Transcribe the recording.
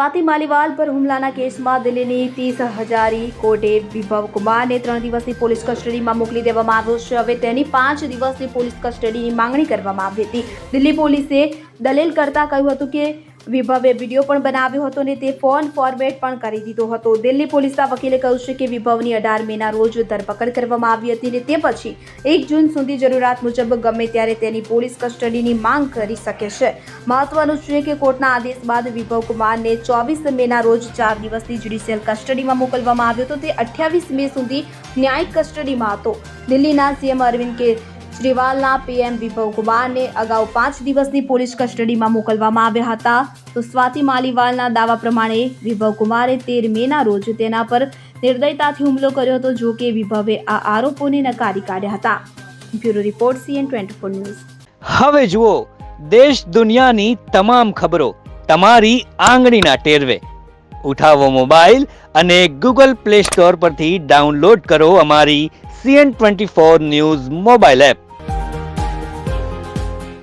સ્વાતિ માલીવાલ પર હુમલાના કેસમાં દિલ્હીની ત્રીસ હજારી કોર્ટે વિભવ કુમારને ત્રણ દિવસની પોલીસ કસ્ટડીમાં મોકલી દેવામાં આવ્યો છે. હવે તેની પાંચ દિવસની પોલીસ કસ્ટડીની માંગણી કરવામાં આવી હતી. દિલ્હી પોલીસે દલીલ કરતા કહ્યું હતું કે વિભવે વીડિયો પણ બનાવ્યો હતો અને તે ફોન ફોર્મેટ પણ કરી દીધો હતો. દિલ્હી પોલીસના વકીલે કહ્યું છે કે વિભવની અઢાર મેના રોજ ધરપકડ કરવામાં આવી હતી અને તે પછી એક જૂન સુધી જરૂરિયાત મુજબ ગમે ત્યારે તેની પોલીસ કસ્ટડીની માંગ કરી શકે છે. મહત્વનું છે કે કોર્ટના આદેશ બાદ વિભવ કુમારને ચોવીસ મેના રોજ ચાર દિવસની જ્યુડિશિયલ કસ્ટડીમાં મોકલવામાં આવ્યો હતો. તે અઠ્યાવીસ મે સુધી ન્યાયિક કસ્ટડીમાં હતો. દિલ્હીના સીએમ અરવિંદ કે શ્રીવાલના પીએમ વિભવ કુમારને અગાઉ પાંચ દિવસની પોલીસ કસ્ટડીમાં મોકલવામાં આવ્યા હતા. તો સ્વાતિ માલીવાલના દાવા પ્રમાણે વિભવ કુમારે તેર મેના રોજ તેના પર નિર્દયતાથી હુમલો કર્યો હતો, જો કે વિભવે આ આરોપોને નકારી કાઢ્યા હતા. Bureau report, CN twenty four news. હવે જુઓ, દેશ દુનિયાની તમામ ખબરો તમારી આંગળીના ટેરવે. ઉઠાવો મોબાઈલ અને ગૂગલ પ્લે સ્ટોર પરથી ડાઉનલોડ કરો અમારી CN twenty four news mobile app.